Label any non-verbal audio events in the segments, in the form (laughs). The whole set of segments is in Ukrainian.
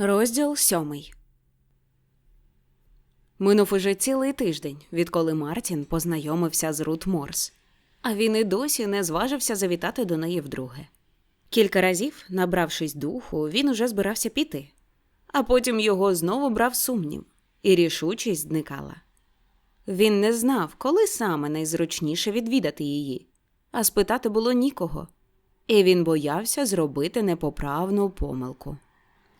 Розділ сьомий. Минув уже цілий тиждень, відколи Мартін познайомився з Рут Морс, а він і досі не зважився завітати до неї вдруге. Кілька разів, набравшись духу, він уже збирався піти, а потім його знову брав сумнів, і рішучість зникала. Він не знав, коли саме найзручніше відвідати її, а спитати було нікого, і він боявся зробити непоправну помилку.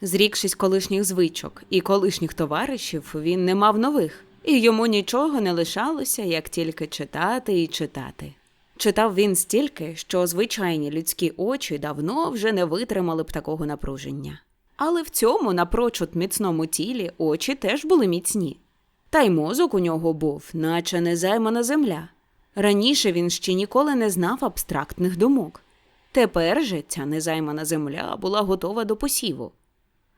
Зрікшись колишніх звичок і колишніх товаришів, він не мав нових, і йому нічого не лишалося, як тільки читати і читати. Читав він стільки, що звичайні людські очі давно вже не витримали б такого напруження. Але в цьому напрочуд міцному тілі очі теж були міцні. Та й мозок у нього був, наче незаймана земля. Раніше він ще ніколи не знав абстрактних думок. Тепер же ця незаймана земля була готова до посіву.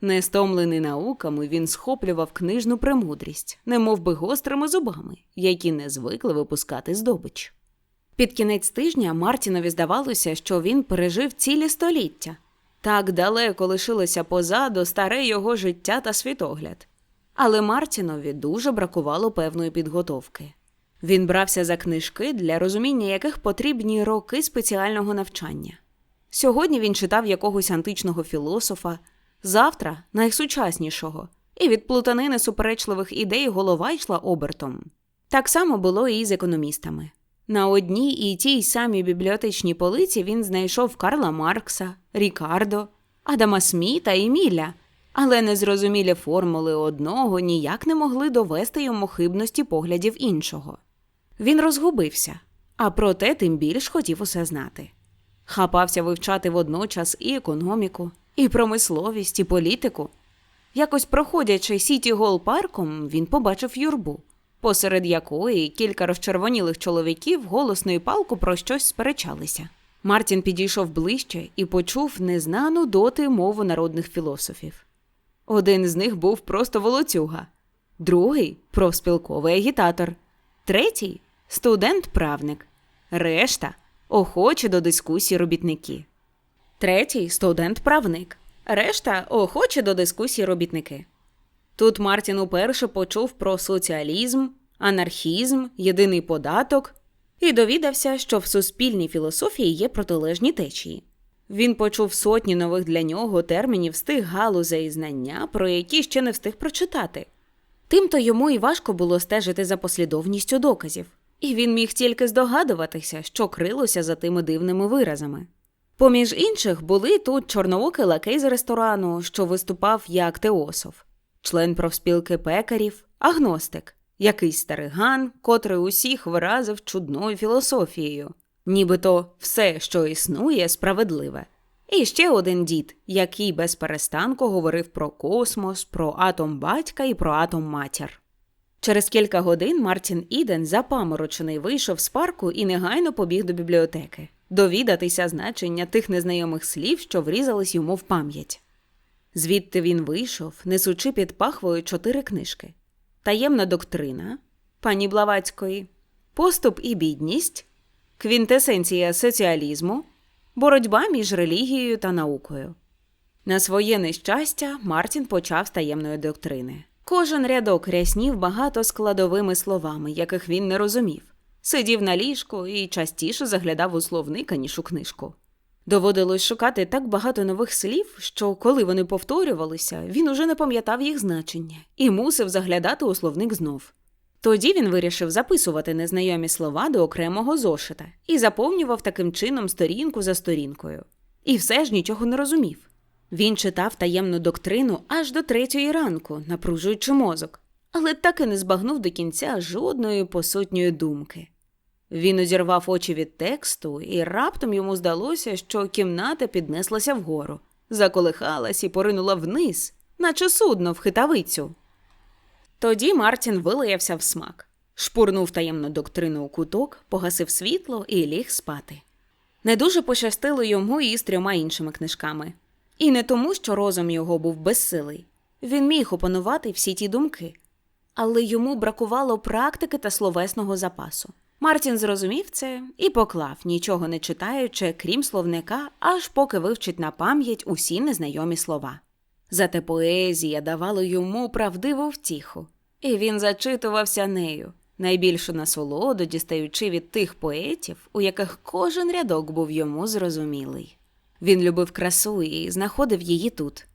Не стомлений науками, він схоплював книжну премудрість, немов би гострими зубами, які не звикли випускати здобич. Під кінець тижня Мартінові здавалося, що він пережив цілі століття. Так далеко лишилося позаду старе його життя та світогляд. Але Мартінові дуже бракувало певної підготовки. Він брався за книжки, для розуміння яких потрібні роки спеціального навчання. Сьогодні він читав якогось античного філософа, завтра найсучаснішого, і від плутанини суперечливих ідей голова йшла обертом. Так само було і з економістами. На одній і тій самій бібліотечній полиці він знайшов Карла Маркса, Рікардо, Адама Сміта і Міля, але незрозумілі формули одного ніяк не могли довести йому хибності поглядів іншого. Він розгубився, а проте тим більш хотів усе знати. Хапався вивчати водночас і економіку, і промисловість, і політику. Якось проходячи Сіті Гол парком, він побачив юрбу, посеред якої кілька розчервонілих чоловіків голосно і палку про щось сперечалися. Мартін підійшов ближче і почув незнану доти мову народних філософів. Один з них був просто волоцюга, другий профспілковий агітатор, третій студент-правник, решта охочі до дискусії робітники. Третій студент-правник, решта охочі до дискусії робітники. Тут Мартін уперше почув про соціалізм, анархізм, єдиний податок і довідався, що в суспільній філософії є протилежні течії. Він почув сотні нових для нього термінів з тих галузей і знання, про які ще не встиг прочитати. Тимто йому і важко було стежити за послідовністю доказів, і він міг тільки здогадуватися, що крилося за тими дивними виразами. Поміж інших були тут чорноокий лакей з ресторану, що виступав як теософ, член профспілки пекарів, агностик, якийсь стариган, котрий усіх виразив чудною філософією, нібито все, що існує, справедливе. І ще один дід, який без перестанку говорив про космос, про атом батька і про атом матір. Через кілька годин Мартін Іден, запаморочений, вийшов з парку і негайно побіг до бібліотеки, довідатися значення тих незнайомих слів, що врізались йому в пам'ять. Звідти він вийшов, несучи під пахвою чотири книжки: Таємна доктрина пані Блавацької, Поступ і бідність, Квінтесенція соціалізму, Боротьба між релігією та наукою. На своє нещастя Мартін почав з таємної доктрини. Кожен рядок ряснів багато складовими словами, яких він не розумів. Сидів на ліжку і частіше заглядав у словника, ніж у книжку. Доводилось шукати так багато нових слів, що, коли вони повторювалися, він уже не пам'ятав їх значення і мусив заглядати у словник знов. Тоді він вирішив записувати незнайомі слова до окремого зошита і заповнював таким чином сторінку за сторінкою. І все ж нічого не розумів. Він читав таємну доктрину аж до третьої ранку, напружуючи мозок, але так і не збагнув до кінця жодної посутньої думки. Він одірвав очі від тексту, і раптом йому здалося, що кімната піднеслася вгору, заколихалась і поринула вниз, наче судно в хитавицю. Тоді Мартін вилаявся в смак, шпурнув таємну доктрину у куток, погасив світло і ліг спати. Не дуже пощастило йому і з трьома іншими книжками. І не тому, що розум його був безсилий. Він міг опанувати всі ті думки, але йому бракувало практики та словесного запасу. Мартін зрозумів це і поклав, нічого не читаючи, крім словника, аж поки вивчить на пам'ять усі незнайомі слова. Зате поезія давала йому правдиву втіху, і він зачитувався нею, найбільшу насолоду дістаючи від тих поетів, у яких кожен рядок був йому зрозумілий. Він любив красу і знаходив її тут.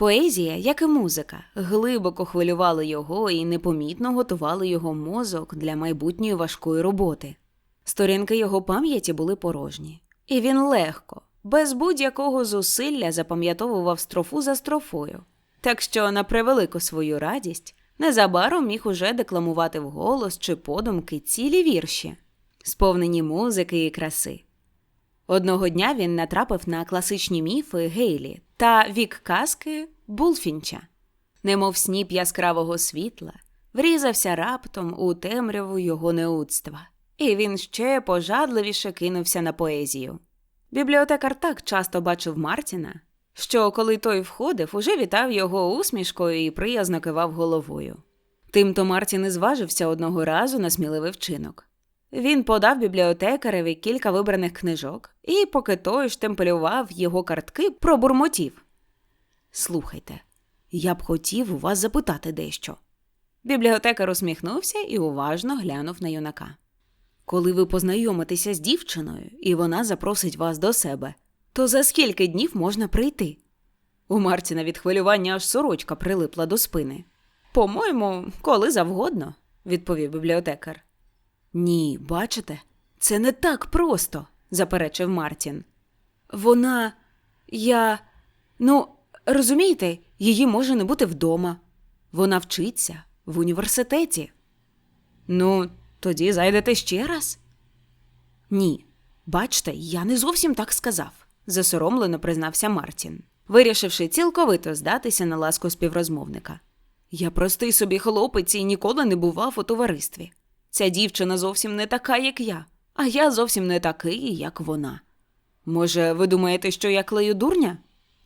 Поезія, як і музика, глибоко хвилювала його і непомітно готували його мозок для майбутньої важкої роботи. Сторінки його пам'яті були порожні, і він легко, без будь-якого зусилля запам'ятовував строфу за строфою, так що, на превелику свою радість, незабаром міг уже декламувати вголос чи подумки цілі вірші, сповнені музики і краси. Одного дня він натрапив на класичні міфи Гейлі та вік казки Булфінча, немов сніп яскравого світла, врізався раптом у темряву його неудства, і він ще пожадливіше кинувся на поезію. Бібліотекар так часто бачив Мартіна, що, коли той входив, уже вітав його усмішкою і приязно кивав головою. Тимто Мартін і зважився одного разу на сміливий вчинок. Він подав бібліотекареві кілька вибраних книжок, і, поки той штемпелював його картки, пробурмотів. Слухайте, я б хотів у вас запитати дещо. Бібліотекар усміхнувся і уважно глянув на юнака. Коли ви познайомитеся з дівчиною, і вона запросить вас до себе, то за скільки днів можна прийти? У Мартіна від хвилювання аж сорочка прилипла до спини. По-моєму, коли завгодно, відповів бібліотекар. Ні, бачите, це не так просто, заперечив Мартін. Вона. я. Ну, розумієте, її може не бути вдома. Вона вчиться в університеті. Ну, тоді зайдете ще раз? Ні. Бачте, я не зовсім так сказав, засоромлено признався Мартін, вирішивши цілковито здатися на ласку співрозмовника. Я простий собі хлопець і ніколи не бував у товаристві. Ця дівчина зовсім не така, як я, а я зовсім не такий, як вона. Може, ви думаєте, що я клею дурня?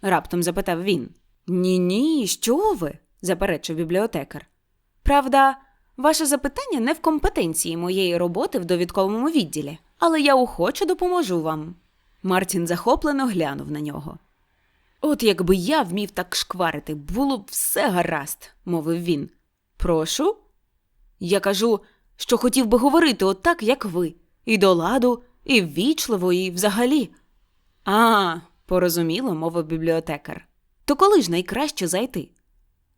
раптом запитав він. Ні, ні, що ви? заперечив бібліотекар. Правда, ваше запитання не в компетенції моєї роботи в довідковому відділі, але я охоче допоможу вам. Мартін захоплено глянув на нього. От якби я вмів так шкварити, було б все гаразд, мовив він. Прошу? Я кажу, що хотів би говорити отак, як ви, і до ладу, і ввічливо, і взагалі. А, порозуміло, мовив бібліотекар. То коли ж найкраще зайти?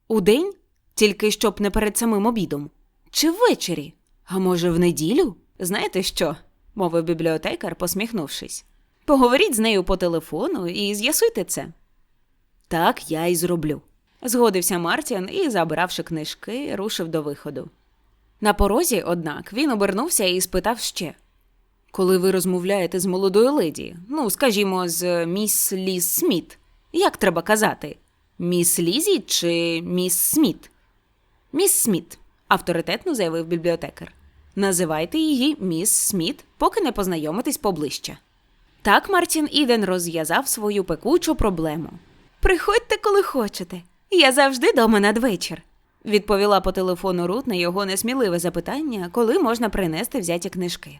Удень? Тільки щоб не перед самим обідом. Чи ввечері? А може, в неділю? Знаєте що? мовив бібліотекар, посміхнувшись. Поговоріть з нею по телефону і з'ясуйте це. Так я й зроблю. Згодився Мартін і, забравши книжки, рушив до виходу. На порозі, однак, він обернувся і спитав ще Коли ви розмовляєте з молодою леді, ну, скажімо, з міс Ліз Сміт, як треба казати? Міс Лізі чи міс Сміт? Міс Сміт, авторитетно заявив бібліотекар. Називайте її міс Сміт, поки не познайомитесь поближче. Так Мартін Іден розв'язав свою пекучу проблему. Приходьте, коли хочете. Я завжди дома надвечір, відповіла по телефону Рут на його несміливе запитання, коли можна принести взяті книжки.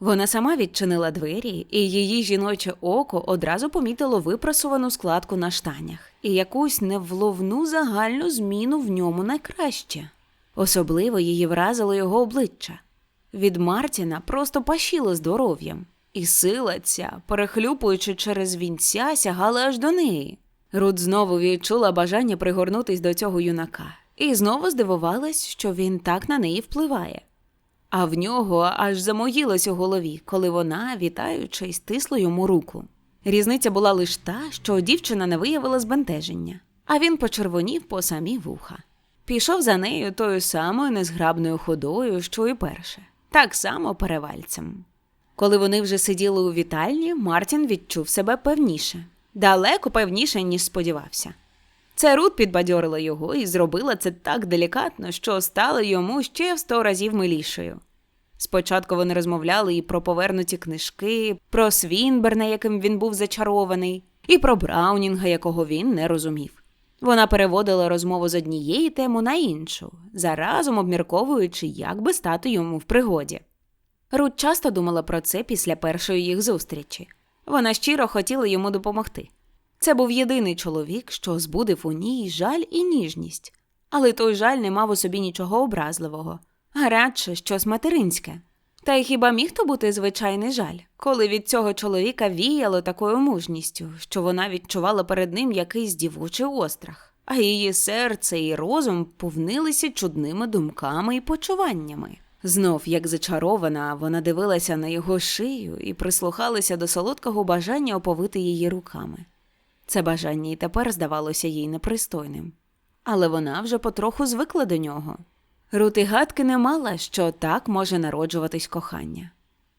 Вона сама відчинила двері, і її жіноче око одразу помітило випрасувану складку на штанях і якусь невловну загальну зміну в ньому на краще. Особливо її вразило його обличчя. Від Мартіна просто пашіло здоров'ям, і сила ця, перехлюпуючи через вінця, сягала аж до неї. Рут знову відчула бажання пригорнутись до цього юнака, і знову здивувалась, що він так на неї впливає. А в нього аж замоїлось у голові, коли вона, вітаючи, стисла йому руку. Різниця була лише та, що дівчина не виявила збентеження, а він почервонів по самі вуха. Пішов за нею тою самою незграбною ходою, що й перше, так само перевальцем. Коли вони вже сиділи у вітальні, Мартін відчув себе певніше, далеко певніше, ніж сподівався. Це Рут підбадьорила його і зробила це так делікатно, що стало йому ще в сто разів милішою. Спочатку вони розмовляли і про повернуті книжки, про Свінберна, яким він був зачарований, і про Браунінга, якого він не розумів. Вона переводила розмову з однієї теми на іншу, заразом обмірковуючи, як би стати йому в пригоді. Рут часто думала про це після першої їх зустрічі. Вона щиро хотіла йому допомогти. Це був єдиний чоловік, що збудив у ній жаль і ніжність, але той жаль не мав у собі нічого образливого, а радше щось материнське. Та й хіба міг то бути звичайний жаль, коли від цього чоловіка віяло такою мужністю, що вона відчувала перед ним якийсь дівочий острах, а її серце і розум повнилися чудними думками і почуваннями. Знов, як зачарована, вона дивилася на його шию і прислухалася до солодкого бажання оповити її руками. Це бажання і тепер здавалося їй непристойним, але вона вже потроху звикла до нього. Рут і гадки не мала, що так може народжуватись кохання.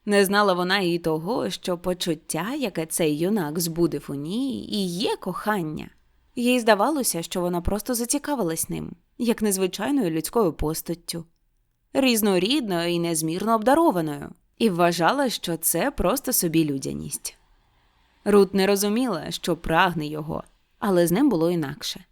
Не знала вона і того, що почуття, яке цей юнак збудив у ній, і є кохання. Їй здавалося, що вона просто зацікавилась ним, як незвичайною людською постаттю, різнорідною і незмірно обдарованою, і вважала, що це просто собі людяність. Рут не розуміла, що прагне його, але з ним було інакше.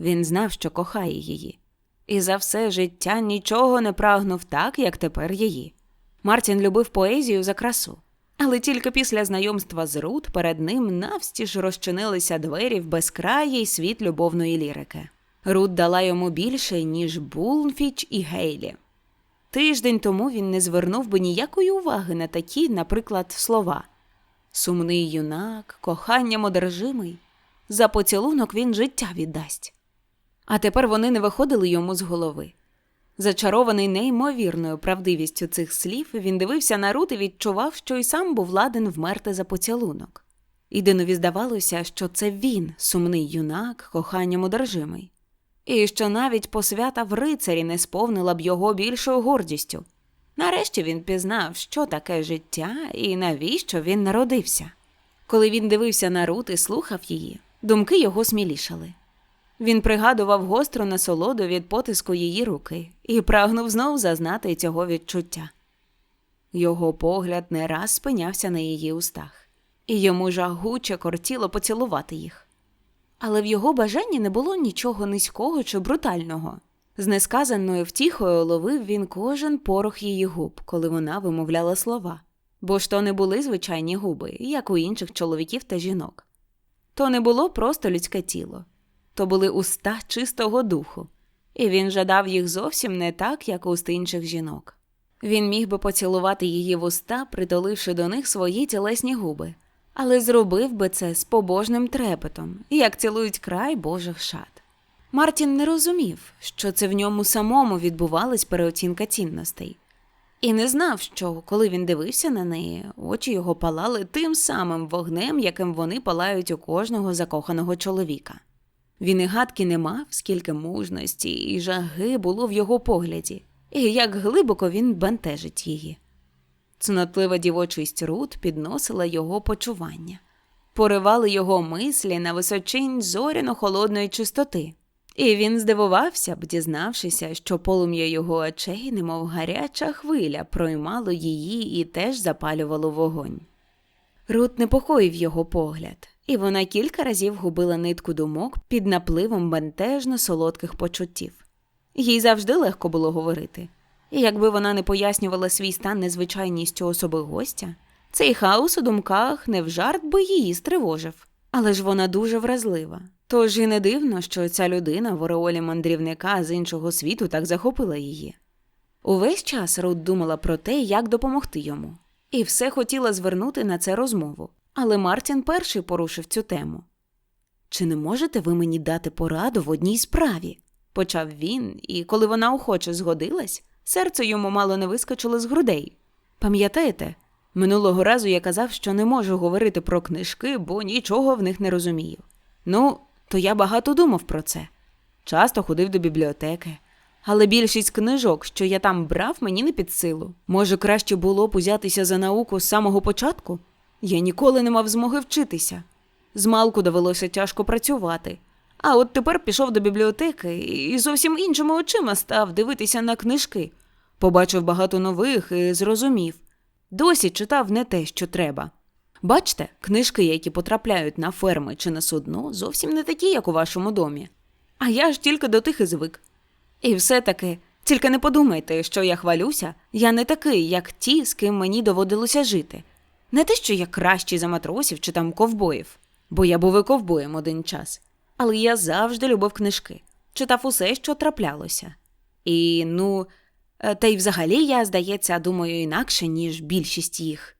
Він знав, що кохає її, і за все життя нічого не прагнув так, як тепер її. Мартін любив поезію за красу, але тільки після знайомства з Рут перед ним навстіж розчинилися двері в безкраїй світ любовної лірики. Рут дала йому більше, ніж Булнфіч і Гейлі. Тиждень тому він не звернув би ніякої уваги на такі, наприклад, слова. Сумний юнак, коханням одержимий, за поцілунок він життя віддасть. А тепер вони не виходили йому з голови. Зачарований неймовірною правдивістю цих слів, він дивився на Рут і відчував, що й сам був ладен вмерти за поцілунок. Ідинові здавалося, що це він, сумний юнак, коханням одержимий, і що навіть посвята в рицарі не сповнила б його більшою гордістю. Нарешті він пізнав, що таке життя і навіщо він народився. Коли він дивився на Рут і слухав її, думки його смілішали. Він пригадував гостру насолоду від потиску її руки і прагнув знов зазнати цього відчуття. Його погляд не раз спинявся на її устах, і йому жагуче кортіло поцілувати їх. Але в його бажанні не було нічого низького чи брутального. З несказаною втіхою ловив він кожен порох її губ, коли вона вимовляла слова, бо ж то не були звичайні губи, як у інших чоловіків та жінок. То не було просто людське тіло, то були уста чистого духу, і він жадав їх зовсім не так, як уст інших жінок. Він міг би поцілувати її в уста, притуливши до них свої тілесні губи, але зробив би це з побожним трепетом, як цілують край Божих шат. Мартін не розумів, що це в ньому самому відбувалась переоцінка цінностей, і не знав, що, коли він дивився на неї, очі його палали тим самим вогнем, яким вони палають у кожного закоханого чоловіка. Він і гадки не мав, скільки мужності і жаги було в його погляді, і як глибоко він бентежить її. Цнотлива дівочість Рут підносила його почування, поривали його мислі на височинь зоряно холодної чистоти. І він здивувався б, дізнавшися, що полум'я його очей, немов гаряча хвиля, проймало її і теж запалювало вогонь. Рут непокоїв його погляд, і вона кілька разів губила нитку думок під напливом бентежно солодких почуттів. Їй завжди легко було говорити, і якби вона не пояснювала свій стан незвичайністю особи гостя, цей хаос у думках не в жарт би її стривожив. Але ж вона дуже вразлива. Тож і не дивно, що ця людина в ореолі мандрівника з іншого світу так захопила її. Увесь час Рут думала про те, як допомогти йому, і все хотіла звернути на це розмову. Але Мартін перший порушив цю тему. Чи не можете ви мені дати пораду в одній справі? почав він, і коли вона охоче згодилась, серце йому мало не вискочило з грудей. Пам'ятаєте, минулого разу я казав, що не можу говорити про книжки, бо нічого в них не розумію. Ну, то я багато думав про це. Часто ходив до бібліотеки, але більшість книжок, що я там брав, мені не під силу. Може, краще було б узятися за науку з самого початку? Я ніколи не мав змоги вчитися. Змалку довелося тяжко працювати, А от тепер пішов до бібліотеки і зовсім іншими очима став дивитися на книжки. Побачив багато нових і зрозумів. Досі читав не те, що треба. Бачте, книжки, які потрапляють на ферми чи на судно, зовсім не такі, як у вашому домі. А я ж тільки до тих і звик. І все-таки, тільки не подумайте, що я хвалюся, я не такий, як ті, з ким мені доводилося жити. Не те, що я кращий за матросів чи там ковбоїв, бо я був і ковбоєм один час. Але я завжди любив книжки, читав усе, що траплялося. І, ну, е, та й взагалі я, здається, думаю інакше, ніж більшість їх.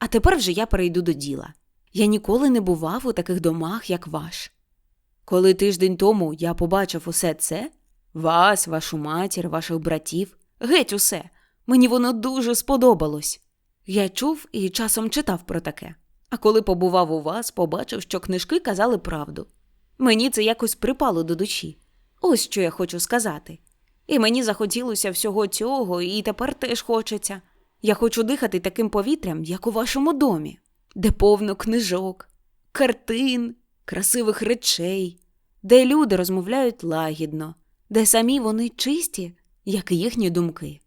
А тепер вже я перейду до діла. Я ніколи не бував у таких домах, як ваш. Коли тиждень тому я побачив усе це вас, вашу матір, ваших братів, геть усе, мені воно дуже сподобалось. Я чув і часом читав про таке. А коли побував у вас, побачив, що книжки казали правду. Мені це якось припало до душі. Ось що я хочу сказати. І мені захотілося всього цього, і тепер теж хочеться. Я хочу дихати таким повітрям, як у вашому домі, де повно книжок, картин, красивих речей, де люди розмовляють лагідно, де самі вони чисті, як і їхні думки.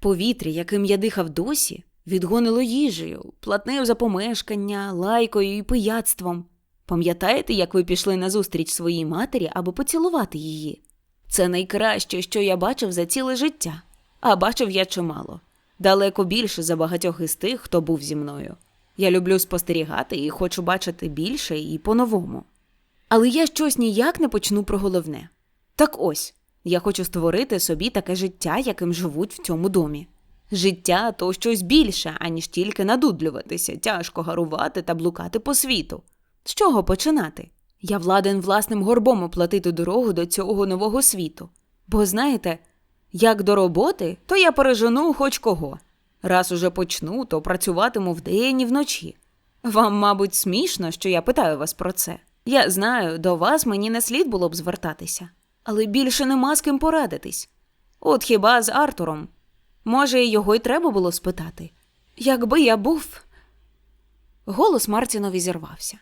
Повітря, яким я дихав досі, відгонило їжею, платнею за помешкання, лайкою і пияцтвом. Пам'ятаєте, як ви пішли назустріч своїй матері, аби поцілувати її? Це найкраще, що я бачив за ціле життя, а бачив я чимало. Далеко більше за багатьох із тих, хто був зі мною. Я люблю спостерігати і хочу бачити більше і по-новому. Але я щось ніяк не почну про головне. Так ось, я хочу створити собі таке життя, яким живуть в цьому домі. Життя то щось більше, аніж тільки надудлюватися, тяжко гарувати та блукати по світу. З чого починати? Я владен власним горбом оплатити дорогу до цього нового світу. Бо знаєте, як до роботи, то я пережену хоч кого. Раз уже почну, то працюватиму вдень і вночі. Вам, мабуть, смішно, що я питаю вас про це. Я знаю, до вас мені не слід було б звертатися, але більше нема з ким порадитись. От хіба з Артуром. Може, його й треба було спитати. Якби я був. Голос Мартінові зірвався.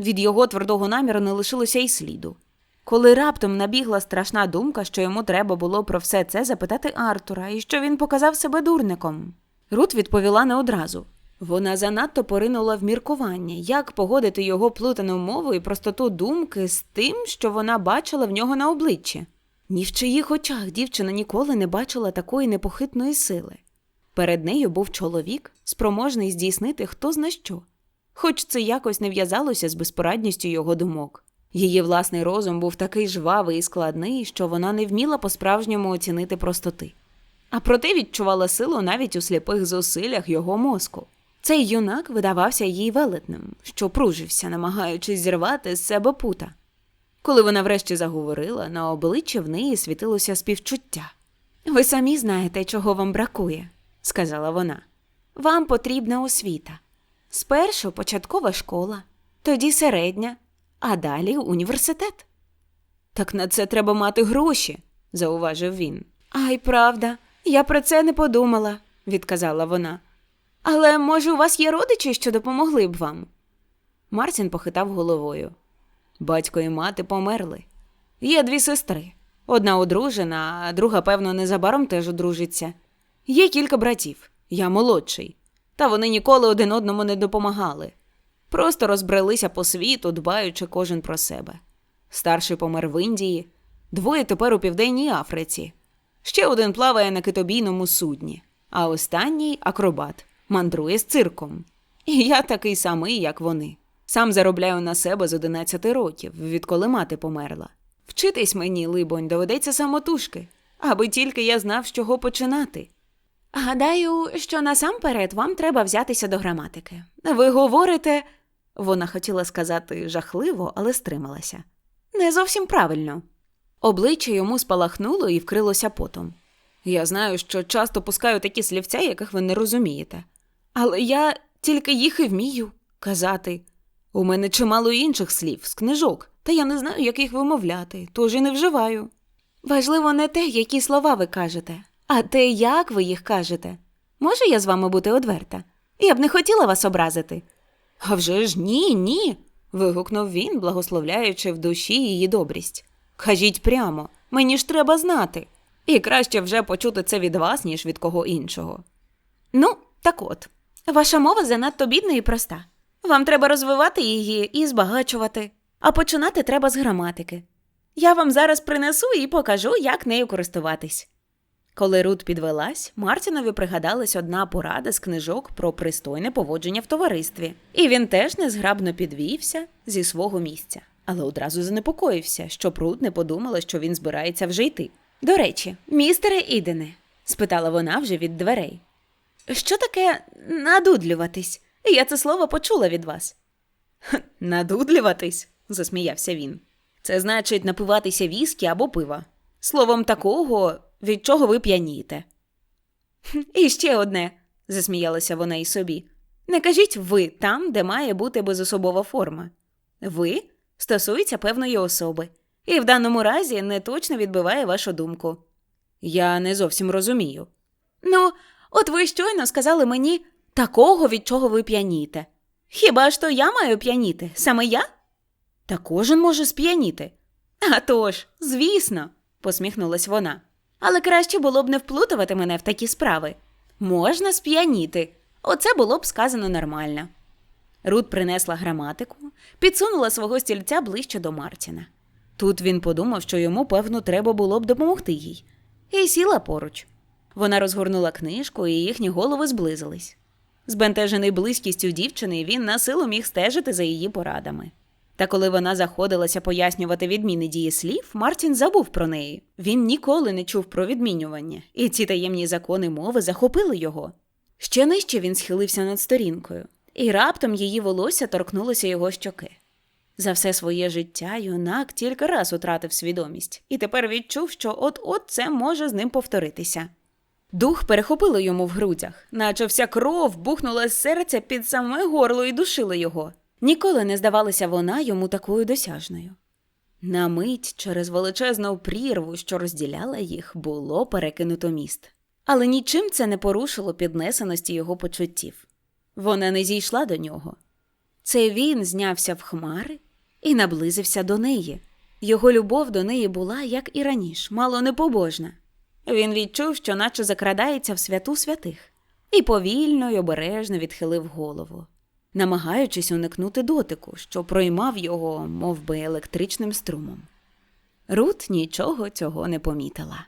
Від його твердого наміру не лишилося й сліду. Коли раптом набігла страшна думка, що йому треба було про все це запитати Артура, і що він показав себе дурником. Рут відповіла не одразу. Вона занадто поринула в міркування, як погодити його плутану мову і простоту думки з тим, що вона бачила в нього на обличчі. Ні в чиїх очах дівчина ніколи не бачила такої непохитної сили. Перед нею був чоловік, спроможний здійснити хто зна що, хоч це якось не в'язалося з безпорадністю його думок. Її власний розум був такий жвавий і складний, що вона не вміла по-справжньому оцінити простоти. А проте відчувала силу навіть у сліпих зусиллях його мозку. Цей юнак видавався їй велетним, що пружився, намагаючись зірвати з себе пута. Коли вона врешті заговорила, на обличчі в неї світилося співчуття. Ви самі знаєте, чого вам бракує, сказала вона. Вам потрібна освіта. Спершу початкова школа, тоді середня, а далі університет. Так на це треба мати гроші, зауважив він. Ай, правда, я про це не подумала, відказала вона. Але, може, у вас є родичі, що допомогли б вам? Мартін похитав головою. Батько і мати померли. Є дві сестри. Одна одружена, а друга, певно, незабаром теж одружиться. Є кілька братів, я молодший. Та вони ніколи один одному не допомагали. Просто розбрелися по світу, дбаючи кожен про себе. Старший помер в Індії, двоє тепер у Південній Африці. Ще один плаває на китобійному судні, а останній акробат, мандрує з цирком. І я такий самий, як вони. Сам заробляю на себе з 11 років, відколи мати померла. Вчитись мені, либонь, доведеться самотужки, аби тільки я знав, з чого починати. Гадаю, що насамперед вам треба взятися до граматики. Ви говорите, вона хотіла сказати жахливо, але стрималася. Не зовсім правильно. Обличчя йому спалахнуло і вкрилося потом. Я знаю, що часто пускаю такі слівця, яких ви не розумієте. Але я тільки їх і вмію казати. У мене чимало інших слів з книжок, та я не знаю, як їх вимовляти, тож і не вживаю. Важливо не те, які слова ви кажете, а те, як ви їх кажете. Можу я з вами бути одверта? Я б не хотіла вас образити. А вже ж ні, ні. вигукнув він, благословляючи в душі її добрість. Кажіть прямо, мені ж треба знати. І краще вже почути це від вас, ніж від кого іншого. Ну, так от, ваша мова занадто бідна і проста. Вам треба розвивати її і збагачувати, а починати треба з граматики. Я вам зараз принесу і покажу, як нею користуватись. Коли Рут підвелась, Мартінові пригадалась одна порада з книжок про пристойне поводження в товаристві, і він теж незграбно підвівся зі свого місця, але одразу занепокоївся, щоб Рут не подумала, що він збирається вже йти. До речі, містере Ідене, спитала вона вже від дверей. Що таке надудлюватись? Я це слово почула від вас. Надудлюватись? засміявся він. Це значить напиватися віскі або пива. Словом такого, від чого ви п'янієте. (laughs) І ще одне, засміялася вона і собі. Не кажіть ви там, де має бути безособова форма. Ви стосується певної особи, і в даному разі не точно відбиває вашу думку. Я не зовсім розумію. Ну, от ви щойно сказали мені такого, від чого ви п'яніте. Хіба ж то я маю п'яніти? Саме я? Та кожен може сп'яніти. «А тож, звісно, посміхнулась вона. Але краще було б не вплутувати мене в такі справи. Можна сп'яніти. Оце було б сказано нормально. Рут принесла граматику, підсунула свого стільця ближче до Мартіна. Тут він подумав, що йому, певно, треба було б допомогти їй, і сіла поруч. Вона розгорнула книжку, і їхні голови зблизились. Збентежений близькістю дівчини, він на силу міг стежити за її порадами. Та коли вона заходилася пояснювати відміни дії слів, Мартін забув про неї. Він ніколи не чув про відмінювання, і ці таємні закони мови захопили його. Ще нижче він схилився над сторінкою, і раптом її волосся торкнулося його щоки. За все своє життя юнак тільки раз утратив свідомість, і тепер відчув, що от-от це може з ним повторитися. Дух перехопило йому в грудях, наче вся кров бухнула з серця під саме горло і душила його. Ніколи не здавалася вона йому такою досяжною. На мить через величезну прірву, що розділяла їх, було перекинуто міст. Але нічим це не порушило піднесеності його почуттів. Вона не зійшла до нього. Це він знявся в хмари і наблизився до неї. Його любов до неї була, як і раніше, мало непобожна. Він відчув, що наче закрадається в святу святих, і повільно й обережно відхилив голову, намагаючись уникнути дотику, що проймав його, мов би, електричним струмом. Рут нічого цього не помітила.